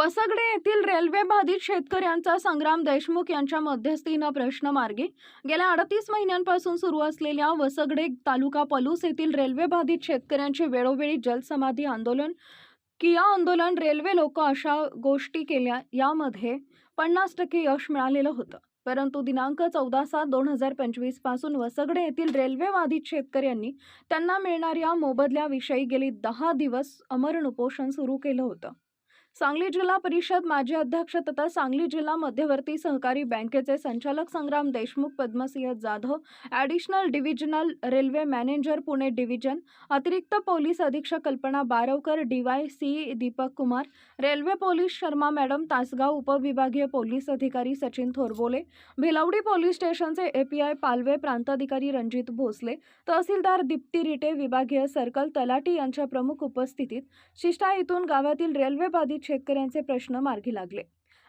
वसगडे येथील रेल्वे बाधित शेतकऱ्यांचा संग्राम देशमुख यांच्या मध्यस्थीनं प्रश्न मार्गे गेल्या अडतीस महिन्यांपासून सुरू असलेल्या वसगडे तालुका पलूस येथील रेल्वे बाधित शेतकऱ्यांची वेळोवेळी जलसमाधी आंदोलन किया आंदोलन रेल्वे लोक अशा गोष्टी केल्या यामध्ये पन्नास टक्के यश मिळालेलं होतं. परंतु दिनांक चौदा सात दोन हजार पंचवीसपासून वसगडे येथील रेल्वे बाधित शेतकऱ्यांनी त्यांना मिळणाऱ्या मोबदल्याविषयी गेली दहा दिवस अमरण उपोषण सुरू केलं होतं. सांगली जिल्हा परिषद माजी अध्यक्ष तथा सांगली जिल्हा मध्यवर्ती सहकारी बँकेचे संचालक Sangram Deshmukh Padmasinh Jadhav additional divisional railway manager Pune division अतिरिक्त पोलीस अधीक्षक Kalpana Barvakar DY C Deepak Kumar railway police Sharma madam Tasgaon उपविभागीय पोलीस अधिकारी सचिन थोरबोले भिलवडी पोलीस स्टेशनचे एपीआय पालवे प्रांताधिकारी रणजित भोसले तहसीलदार दीप्ती रिटे विभागीय सर्कल तलाटी यांच्या प्रमुख उपस्थितीत शिष्टा इथून गावातील रेल्वे बाधित शेतकऱ्यांचे प्रश्न मार्गी लागले.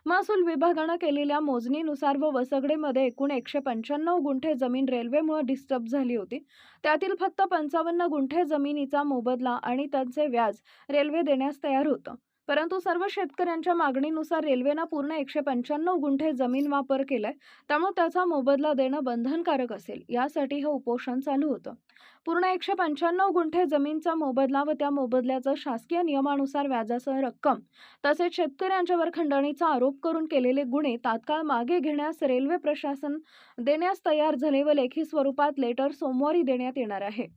महसूल विभागानं केलेल्या मोजणीनुसार व वसगडेमध्ये एकूण एकशे पंच्याण्णव गुंठे जमीन रेल्वेमुळे डिस्टर्ब झाली होती. त्यातील फक्त पंचावन्न गुंठे जमिनीचा मोबदला आणि त्यांचे व्याज रेल्वे देण्यास तयार होतं. परंतु सर्व शेतकऱ्यांच्या मागणीनुसार रेल्वेनं पूर्ण एकशे पंच्याण्णव गुंठे जमीन वापर केलाय. त्यामुळे त्याचा मोबदला देणं बंधनकारक असेल. यासाठी हे उपोषण चालू होतं. पूर्ण एकशे पंच्याण्णव गुंठे जमीनचा मोबदला व त्या मोबदल्याचं शासकीय नियमानुसार व्याजासह रक्कम तसेच शेतकऱ्यांच्यावर खंडणीचा आरोप करून केलेले गुन्हे तात्काळ मागे घेण्यास रेल्वे प्रशासन देण्यास तयार झाले व लेखी स्वरूपात लेटर सोमवारी देण्यात येणार आहे.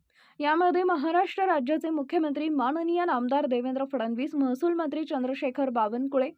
यामध्ये महाराष्ट्र राज्याचे मुख्यमंत्री माननीय नामदार देवेंद्र फडणवीस महसूल मंत्री चंद्रशेखर बावनकुळे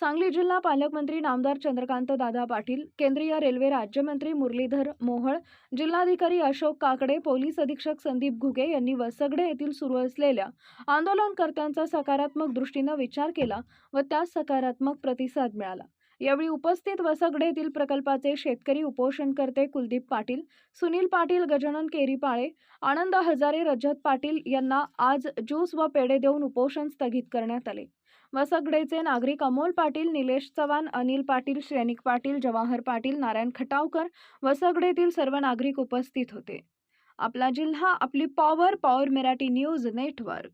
सांगली जिल्हा पालकमंत्री नामदार चंद्रकांत दादा पाटील केंद्रीय रेल्वे राज्यमंत्री मुरलीधर मोहोळ जिल्हाधिकारी अशोक काकडे पोलीस अधीक्षक संदीप घुगे यांनी वसगडे येथील सुरू असलेल्या आंदोलनकर्त्यांचा सकारात्मक दृष्टीनं विचार केला व त्यास सकारात्मक प्रतिसाद मिळाला. यावेळी उपस्थित वसगडे येथील प्रकल्पाचे शेतकरी उपोषणकर्ते कुलदीप पाटील सुनील पाटील गजानन केरीपाळे आनंद हजारे रजत पाटील यांना आज ज्यूस व पेढे देऊन उपोषण स्थगित करण्यात आले. वसगडेचे नागरिक अमोल पाटील निलेश चव्हाण अनिल पाटील श्रेनिक पाटील जवाहर पाटील नारायण खटावकर वसगडेतील सर्व नागरिक उपस्थित होते. आपला जिल्हा आपली power power Marathi news network.